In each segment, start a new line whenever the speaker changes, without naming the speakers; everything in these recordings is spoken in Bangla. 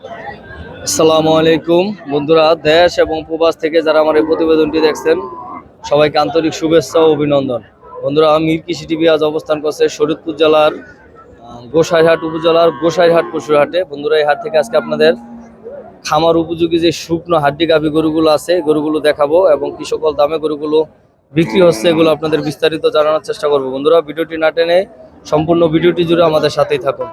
আসসালামু আলাইকুম। বন্ধুরা দেশ এবং প্রবাস থেকে যারা আমার এই প্রতিবেদনটি দেখছেন সবাইকে আন্তরিক শুভেচ্ছা ও অভিনন্দন। বন্ধুরা মির কৃষি টিভি আজ অবস্থান করছে শরীদপুর জেলার আহ, গোসাইরহাট উপজেলার গোসাইরহাট পশুর হাটে বন্ধুরা এই হাট থেকে আজকে আপনাদের খামার উপযোগী যে শুকনো হাড্ডি গাভি গরুগুলো আছে গরুগুলো দেখাবো এবং কি সকল দামে গরুগুলো বিক্রি হচ্ছে এগুলো আপনাদের বিস্তারিত জানানোর চেষ্টা করব। বন্ধুরা ভিডিওটি না টেনে সম্পূর্ণ ভিডিওটি জুড়ে আমাদের সাথেই থাকুন।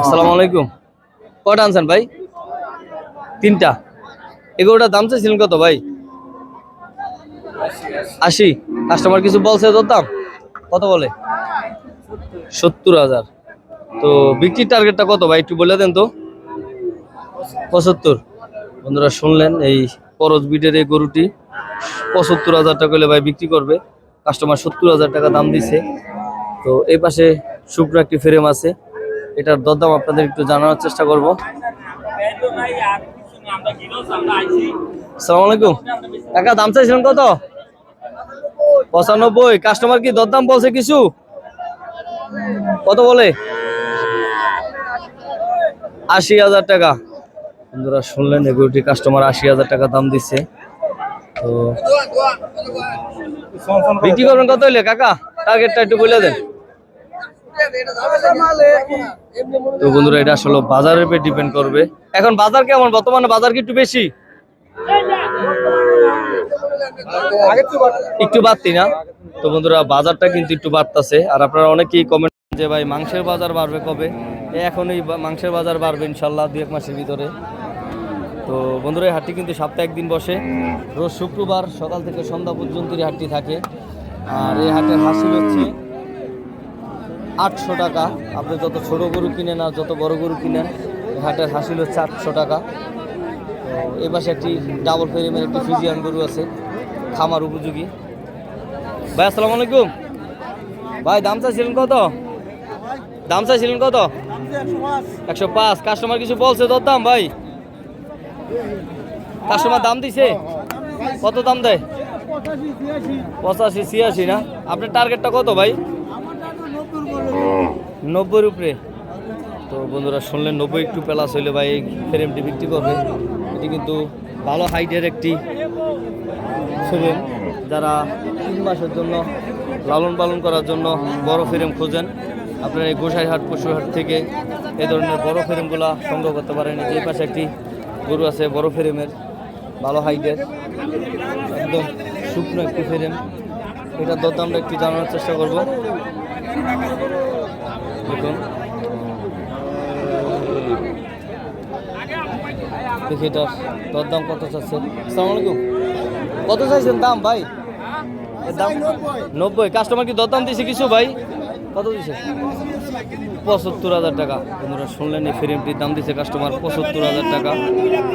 আসসালামু আলাইকুম। কটা আনছেন ভাই? তিনটা। এগুলোটার দাম চাইছিলেন কত ভাই? আশি। কাস্টমার কিছু বলছে তোর দাম? কত বলে? সত্তর হাজার। তো বিক্রির টার্গেটটা কত ভাই? একটু বলে দেন তো। পঁচাত্তর। বন্ধুরা শুনলেন এই করজ বিটের এই গরুটি। পঁচাত্তর হাজার টাকা হলে ভাই বিক্রি করবে। কাস্টমার সত্তর হাজার টাকা দাম দিছে। তো এই পাশে শুকনো একটি ফ্রেম আছে। এটার দরদাম আপনাদের একটু জানানোর চেষ্টা করব। আসসালামু আলাইকুম। টাকা দাম চাইছিলেন কত? পঁচানব্বই। কাস্টমার কি দরদাম বলছে কিছু? কত বলে? আশি হাজার টাকা। বন্ধুরা, শুনলেন, এগুলোটি কাস্টমার আশি হাজার টাকা দাম দিচ্ছে। তো বিক্রি করবেন কত হইলে, কাকা? টার্গেটটা একটু বলে দেন। তো বন্ধুরা, এটা আসলে বাজারের উপর ডিপেন্ড করবে। এখন বাজার কেমন? বর্তমানে বাজার কি একটু বেশি? একটু বাড়তি না? তো বন্ধুরা, বাজারটা কিন্তু একটু বাড়তেছে। আর আপনারা অনেকেই কমেন্ট যে, ভাই, মাংসের বাজার বাড়বে কবে? এখন এই মাংসের বাজার বাড়বে ইনশাল্লাহ দু এক মাসের ভিতরে। তো বন্ধুরা, এই হাটটি কিন্তু সপ্তাহে একদিন বসে। রোজ শুক্রবার সকাল থেকে সন্ধ্যা পর্যন্ত এই হাটটি থাকে। আর এই হাটের হাসিল হচ্ছে আটশো টাকা। আপনি যত ছোট গরু কিনেন আর যত বড় গরু কিনেন হাটের হাসিল হচ্ছে আটশো টাকা। তো এই পাশে একটি ডাবল ফ্রেমের একটি ফিজিয়ান গরু আছে। খামার উপযোগী। ভাই, আসসালামু আলাইকুম। ভাই, দাম চাইছিলেন কত? দাম চাইছিলেন কত? একশো পাঁচ। কাস্টমার কিছু বলছে তোর দাম, ভাই? কাস্টমার দাম দিছে? কত দাম দেয়? পঁচাশি, ছিয়াশি না? আপনার টার্গেটটা কত, ভাই? নব্বইয়ের উপরে তো বন্ধুরা, শুনলেন নব্বই একটু প্লাস হইলে ভাই ফ্রেমটি বিক্রি করবে। এটি কিন্তু ভালো হাইটের একটি ফ্রেম যারা তিন মাসের জন্য লালন পালন করার জন্য বড় ফ্রেম খোঁজেন, আপনারা এই গোসাইহাট, পশুহাট থেকে এই ধরনের বড় ফ্রেমগুলো সংগ্রহ করতে পারেন। যে পাশে একটি গরু আছে, বড় ফ্রেমের, ভালো হাইটের, একদম শুকনো একটি ফ্রেম। এটার দরদামটা একটু জানানোর চেষ্টা করব। দেখুন। দেখি এটার দরদাম কত চাচ্ছে আসসালামু আলাইকুম। কত চাইছেন দাম, ভাই? দাম নব্বই। কাস্টমার কি দরদাম দিছে কিছু, ভাই? কত দিছে? পঁচাত্তর হাজার টাকা। বন্ধুরা, শুনলেন এই ফ্রেমটির দাম দিছে কাস্টমার পঁচাত্তর হাজার টাকা।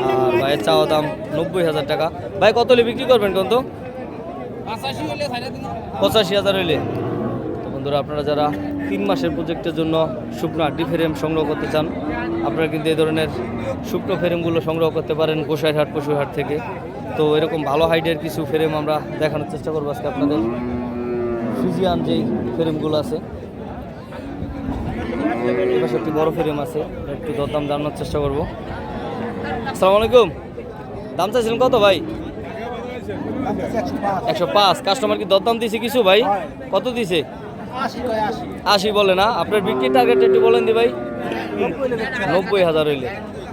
আর ভাইয়ের চাওয়া দাম নব্বই হাজার টাকা। ভাই, কত হলে বিক্রি করবেন কত পঁচাশি হাজার হইলে। বন্ধুরা, আপনারা যারা তিন মাসের প্রজেক্টের জন্য শুকনো আড্ডি ফ্রেম সংগ্রহ করতে চান, আপনারা কিন্তু এই ধরনের শুকনো ফ্রেমগুলো সংগ্রহ করতে পারেন গোসাইরহাট পশুহাট থেকে। তো এরকম ভালো হাইটের কিছু ফ্রেম আমরা দেখানোর চেষ্টা করব আজকে আপনাদের। ফিজিয়ান যেই ফ্রেমগুলো আছে একটি বড় ফ্রেম আছে একটু দরদাম জানানোর চেষ্টা করব। আসসালামু আলাইকুম। দাম চাইছিলেন কত ভাই? একশো পাঁচ। কাস্টমার কি দরদাম দিছে কিছু ভাই? কত দিছে? আশি বলে না, আপনার বিক্রি টার্গেট একটু বলেন দি ভাই। নব্বই হাজার হইলে।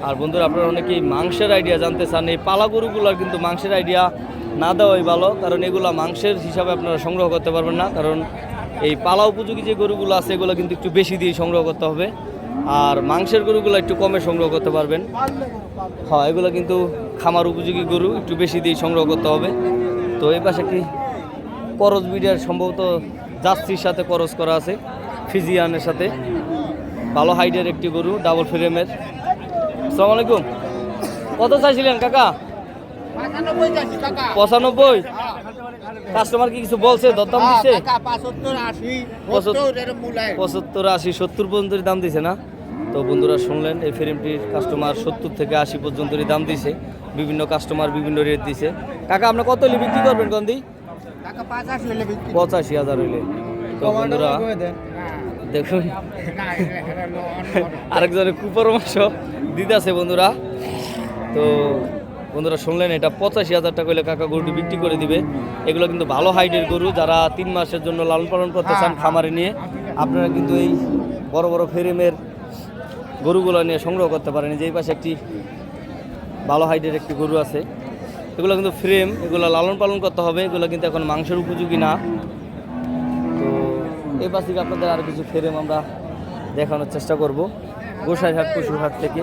আর বন্ধুরা, আপনারা অনেকেই মাংসের আইডিয়া জানতে চান, এই পালা গরুগুলোর কিন্তু মাংসের আইডিয়া না দেওয়াই ভালো, কারণ এগুলা মাংসের হিসাবে আপনারা সংগ্রহ করতে পারবেন না, কারণ এই পালা উপযোগী যে গরুগুলো আছে, এগুলো কিন্তু একটু বেশি দিয়ে সংগ্রহ করতে হবে। আর মাংসের গরুগুলো একটু কমে সংগ্রহ করতে পারবেন। হ্যাঁ এগুলো কিন্তু খামার উপযোগী গরু, একটু বেশি দিয়ে সংগ্রহ করতে হবে। তো এই পাশে কি করজ বিডিয়ার সম্ভবত জার্সির সাথে করজ করা আছে ফিজিয়ানের সাথে। ভালো হাইটের একটি গরু ডাবল ফ্রেমের সালাম আলাইকুম। কত চাইছিলেন কাকা? পঁচানব্বই কাস্টমার কি কিছু বলছে? দরদাম
পাঁচাত্তর আশি
পঁচাত্তর-
সত্তর
আশি সত্তর পর্যন্ত দাম দিছে না? তো বন্ধুরা শুনলেন এই ফ্রেমটির কাস্টমার সত্তর থেকে আশি পর্যন্তই দাম দিছে। বিভিন্ন কাস্টমার বিভিন্ন রেট দিছে। কাকা আপনার কত বিক্রি করবেন
টাকা পাঁচাশি
হাজার হইলে। তো বন্ধুরা দেখুন। আরেকজনের কুপরামর্শ দিতেছে বন্ধুরা। তো বন্ধুরা শুনলেন এটা পঁচাশি হাজার টাকা হলে কাকা গরুটি বিক্রি করে দিবে। এগুলো কিন্তু ভালো হাইটের গরু যারা তিন মাসের জন্য লালন পালন করতে চান খামারে নিয়ে আপনারা কিন্তু এই বড় বড় ফ্রেমের গরুগুলো নিয়ে সংগ্রহ করতে পারেন। এই যে এই পাশে একটি ভালো হাইটের একটি গরু আছে। এগুলো কিন্তু ফ্রেম এগুলো লালন পালন করতে হবে, এগুলো কিন্তু এখন মাংসের উপযোগী না। তো এই পাশ থেকে আপনাদের আর কিছু ফ্রেম আমরা দেখানোর চেষ্টা করব গোসাইহাট পশুরহাট থেকে।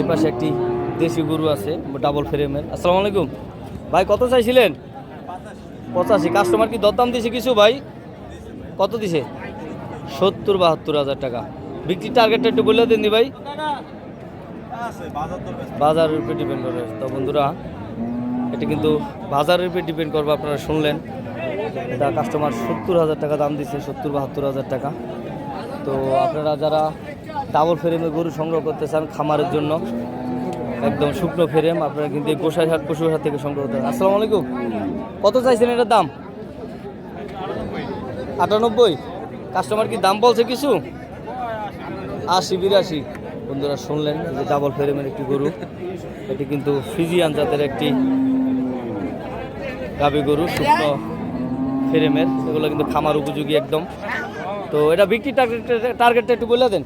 এই পাশে একটি দেশি গরু আছে ডাবল ফ্রেমের আসসালামু আলাইকুম। ভাই, কত চাইছিলেন? পঁচাশি। কাস্টমার কি দরদাম দিছে কিছু ভাই? কত দিছে? সত্তর বাহাত্তর হাজার টাকা। বিক্রি টার্গেটটা একটু বলে দিন ভাই। বাজারের উপরে ডিপেন্ড করে। তো বন্ধুরা, এটা কিন্তু বাজারের উপরে ডিপেন্ড করবে, আপনারা শুনলেন। এটা কাস্টমার সত্তর হাজার টাকা দাম দিচ্ছে সত্তর বাহাত্তর হাজার টাকা। তো আপনারা যারা ডাবল ফ্রেমে গরু সংগ্রহ করতে চান খামারের জন্য, একদম শুকনো ফ্রেম আপনারা কিন্তু এই গোসাইহাট পশুহাট থেকে সংগ্রহ করতে আসসালামু আলাইকুম। কত চাইছেন এটার দাম? আটানব্বই। কাস্টমার কি দাম বলছে কিছু? আশি, বিরাশি। বন্ধুরা শুনলেন যে ডাবল ফ্রেমের একটি গরু। এটি কিন্তু ফিজিয়ান জাতের একটি গাবি গরু, শুকনো ফ্রেমের। এগুলো কিন্তু খামার উপযোগী একদম। তো এটা বিক্রি টার্গেট টার্গেটটা একটু বলে দেন।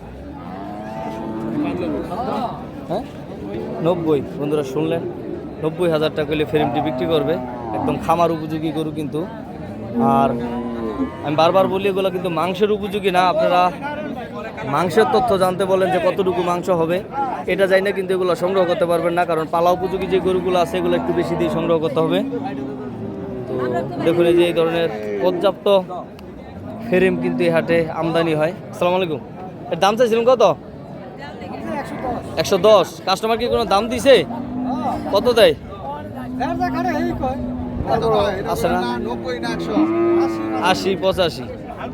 হ্যাঁ? নব্বই। বন্ধুরা শুনলেন? নব্বই হাজার টাকা হলে ফ্রেমটি বিক্রি করবে। একদম খামার উপযোগী গরু কিন্তু। আর আমি বারবার বলি, এগুলো কিন্তু মাংসের উপযোগী না। আপনারা মাংসের তথ্য জানতে বলেন যে কতটুকু মাংস হবে। এটা যাই না, কিন্তু এগুলো সংগ্রহ করতে পারবেন না, কারণ পালা উপযোগী যে গরুগুলো আছে, এগুলো একটু বেশি দিয়ে সংগ্রহ করতে হবে। তো দেখুন, এই যে এই ধরনের পর্যাপ্ত ফ্রেম কিন্তু এই হাটে আমদানি হয়। আসসালামু আলাইকুম। এর দাম চাইছিলেন কত? একশো দশ। কাস্টমার কি কোনো দাম দিছে? কত দেয়? আছে না? আশি পঁচাশি।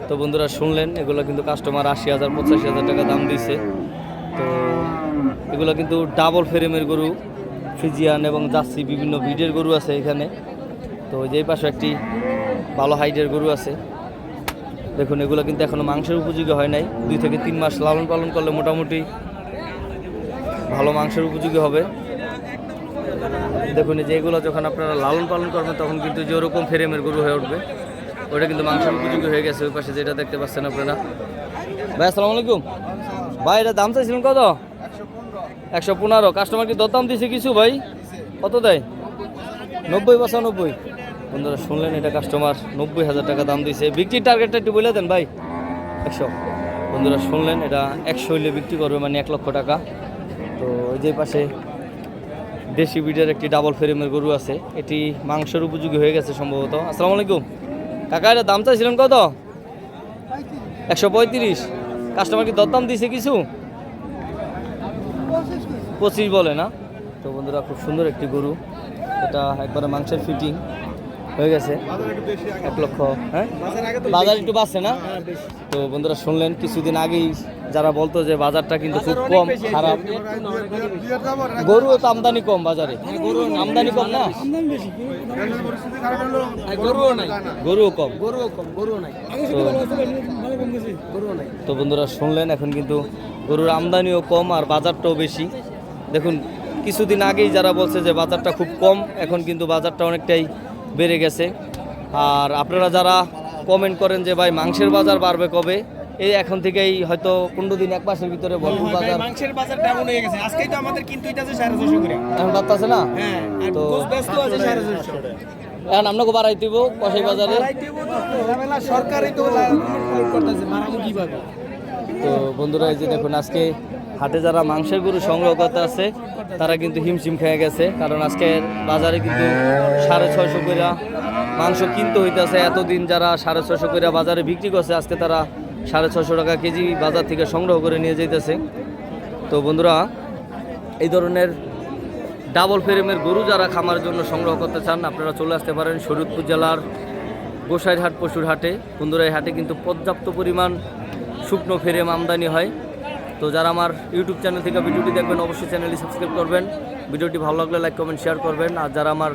তো বন্ধুরা শুনলেন এগুলো কিন্তু কাস্টমার আশি হাজার পঁচাশি হাজার টাকা দাম দিছে। তো এগুলো কিন্তু ডাবল ফ্রেমের গরু ফিজিয়ান এবং জার্সি বিভিন্ন ব্রিডের গরু আছে এখানে। তো যেই পাশে একটি ভালো হাইটের গরু আছে। দেখুন এগুলো কিন্তু এখনও মাংসের উপযোগী হয় নাই। দুই থেকে তিন মাস লালন পালন করলে মোটামুটি ভালো মাংসের উপযোগী হবে। দেখুন যে এগুলো যখন আপনারা লালন পালন করবেন, তখন কিন্তু যে ওরকম ফ্রেমের গরু হয়ে উঠবে, ওটা কিন্তু মাংস উপযোগী হয়ে গেছে ওই পাশে যেটা দেখতে পাচ্ছেন আপনারা। ভাই, আসসালামু আলাইকুম। ভাই, এটা দাম চাইছিলেন কত? একশো পনেরো। কাস্টমার কি দরদাম দিছে কিছু, ভাই? কত দেয়? নব্বই, পঁচানব্বই। বন্ধুরা, শুনলেন, এটা কাস্টমার নব্বই হাজার টাকা দাম দিছে। বিক্রির টার্গেটটা একটু বলে দেন, ভাই। একশো। বন্ধুরা, শুনলেন, এটা একশো হইলে বিক্রি করবে মানে এক লক্ষ টাকা। তো ওই যে পাশে দেশি ব্রিডের একটি ডাবল ফ্রেমের গরু আছে। এটি মাংসের উপযোগী হয়ে গেছে সম্ভবত। আসসালামু আলাইকুম। কাকা, এটা দাম চাইছিলেন কত? একশো পঁয়ত্রিশ। কাস্টমার কি দরদাম দিছে কিছু? পঁচিশ বলে না। তো বন্ধুরা, খুব সুন্দর একটি গরু। এটা একবারে মাংসের ফিটিং হয়ে গেছে। এক লক্ষ হ্যাঁ? বাজার একটু বাড়ছে না? তো বন্ধুরা শুনলেন কিছুদিন আগেই যারা বলতো যে বাজারটা কিন্তু খুব কম খারাপ। গরু তো আমদানি কম বাজারে। আমদানি কম না?
গরুও নাই।
গরুও কম।
গরুও কম গরুও নাই।
তো
গরুও নাই।
তো বন্ধুরা শুনলেন এখন কিন্তু গরুর আমদানিও কম আর বাজারটাও বেশি। দেখুন কিছুদিন আগেই যারা বলছে যে বাজারটা খুব কম এখন কিন্তু বাজারটা অনেকটাই বেড়ে গেছে। আর আপনারা যারা কমেন্ট করেন যে ভাই মাংসের বাজার বাড়বে কবে? এই এখন থেকেই হয়তো পনেরো দিন এক মাসের ভিতরে ভরপুর বাজার।
মাংসের বাজার ডাউন হয়ে গেছে। আজকেই তো আমাদের কিন্তু এটা সাড়ে ছশো করে।
এখন বাড়তেছে না?
হ্যাঁ
তো-
ব্যস্ত আছে সাড়ে ছশো
এখন আপনাকে বাড়াই দিব বাজারে।
সরকারই তো করতেছে মারামু কীভাবে?
তো বন্ধুরা এই যে দেখুন আজকে হাটে যারা মাংসের গরু সংগ্রহ করতে আছে, তারা কিন্তু হিমশিম খেয়ে গেছে। কারণ আজকে বাজারে কিন্তু সাড়ে ছয়শো করে মাংস কিনতে হইতেছে। এতদিন যারা সাড়ে ছয়শো করে বাজারে বিক্রি করছে, আজকে তারা সাড়ে ছশো টাকা কেজি বাজার থেকে সংগ্রহ করে নিয়ে যাইতেছে। তো বন্ধুরা, এই ধরনের ডাবল ফ্রেমের গরু যারা খামার জন্য সংগ্রহ করতে চান, আপনারা চলে আসতে পারেন শরীয়তপুর জেলার গোসাইরহাট পশুর হাটে। বন্ধুরা, এই হাটে কিন্তু পর্যাপ্ত পরিমাণ শুকনো ফ্রেম আমদানি হয়। তো যারা আমার ইউটিউব চ্যানেল থেকে ভিডিওটি দেখবেন, অবশ্যই চ্যানেলটি সাবস্ক্রাইব করবেন। ভিডিওটি ভালো লাগলে লাইক, কমেন্ট শেয়ার করবেন। আর যারা আমার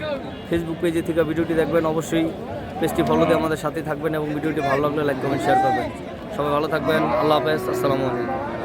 ফেসবুক পেজে থেকে ভিডিওটি দেখবেন, অবশ্যই পেজটি ফলো দিয়ে আমাদের সাথে থাকবেন এবং ভিডিওটি ভালো লাগলে লাইক, কমেন্ট শেয়ার করবেন। সবাই ভালো থাকবেন। আল্লাহ হাফেজ। আসসালামু আলাইকুম।